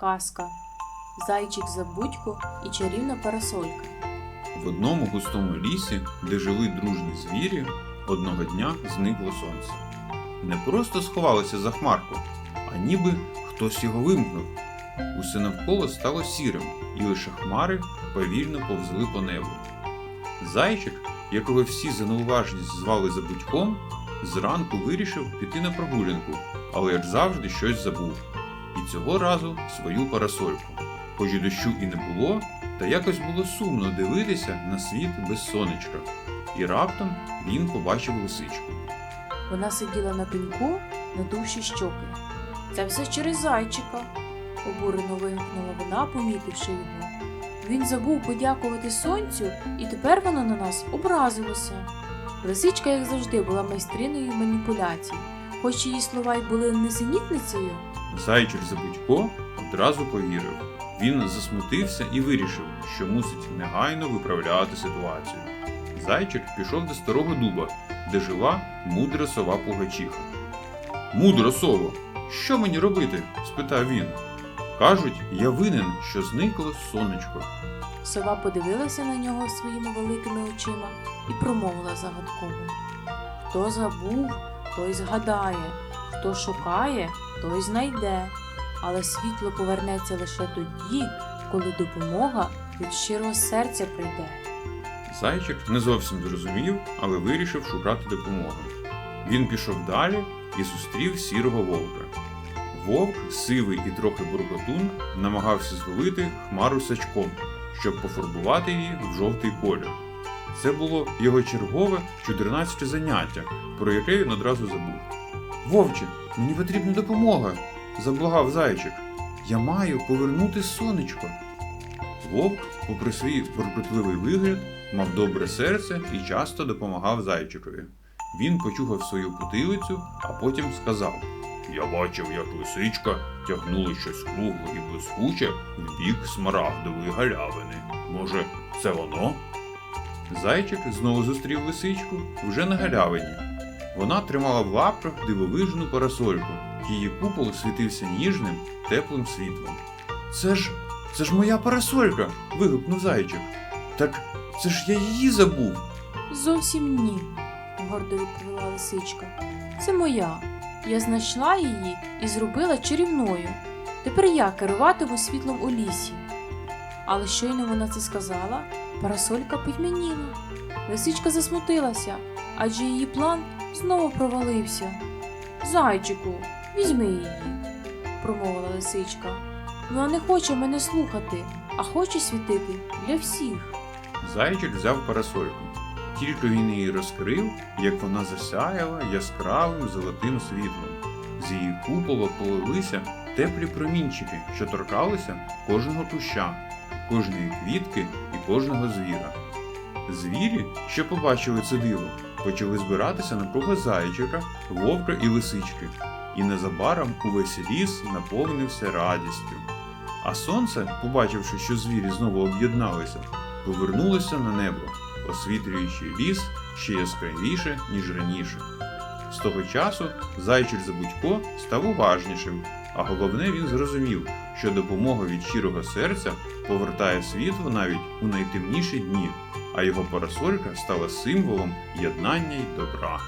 Казка. Зайчик Забудько і чарівна парасолька. В одному густому лісі, де жили дружні звірі, одного дня зникло сонце. Не просто сховалося за хмарку, а ніби хтось його вимкнув. Усе навколо стало сірим, і лише хмари повільно повзли по небу. Зайчик, якого всі за неуважність звали Забудьком, зранку вирішив піти на прогулянку, але як завжди щось забув. І цього разу свою парасольку. Хоч і дощу і не було, та якось було сумно дивитися на світ без сонечка. І раптом він побачив лисичку. Вона сиділа на пеньку, надувши щоки. Це все через зайчика, обурено вигукнула вона, помітивши його. Він забув подякувати сонцю, і тепер воно на нас образилося. Лисичка, як завжди, була майстриною маніпуляцій, хоч її слова й були несенітницею. Зайчик Забудько одразу повірив. Він засмутився і вирішив, що мусить негайно виправляти ситуацію. Зайчик пішов до старого дуба, де жила мудра сова Пугачиха. Мудра сово, що мені робити? спитав він. Кажуть, я винен, що зникло сонечко. Сова подивилася на нього своїми великими очима і промовила загадково: Хто забув, той згадає, хто шукає, той знайде. Але світло повернеться лише тоді, коли допомога від щирого серця прийде. Зайчик не зовсім зрозумів, але вирішив шукати допомогу. Він пішов далі і зустрів сірого вовка. Вовк, сивий і трохи буркотун, намагався звалити хмару сачком, щоб пофарбувати її в жовтий колір. Це було його чергове 14 заняття, про яке він одразу забув. Вовче, мені потрібна допомога, заблагав зайчик. Я маю повернути сонечко. Вовк, попри свій буркотливий вигляд, мав добре серце і часто допомагав зайчикові. Він почухав свою потилицю, а потім сказав: Я бачив, як лисичка тягнула щось кругле і блискуче в бік смарагдової галявини. Може, це воно? Зайчик знову зустрів лисичку вже на галявині. Вона тримала в лапках дивовижну парасольку. Її купол світився ніжним, теплим світлом. Це ж це ж моя парасолька. вигукнув зайчик. Так це ж я її забув. Зовсім ні, гордо відповіла лисичка. Це моя. Я знайшла її і зробила чарівною. Тепер я керуватиму світлом у лісі. Але щойно вона це сказала, парасолька потьмяніла. Лисичка засмутилася, адже її план знову провалився. Зайчику, візьми її, промовила лисичка. Вона не хоче мене слухати, а хоче світити для всіх. Зайчик взяв парасольку. Тільки він її розкрив, як вона засяяла яскравим золотим світлом. З її купола полилися теплі промінчики, що торкалися кожного куща, кожної квітки і кожного звіра. Звірі, що побачили це диво, почали збиратися навколо зайчика, вовка і лисички, і незабаром увесь ліс наповнився радістю. А сонце, побачивши, що звірі знову об'єдналися, повернулося на небо, освітлюючи ліс ще яскравіше, ніж раніше. З того часу зайчик Забудько став уважнішим, а головне він зрозумів, що допомога від щирого серця повертає світло навіть у найтемніші дні, а його парасолька стала символом єднання й добра.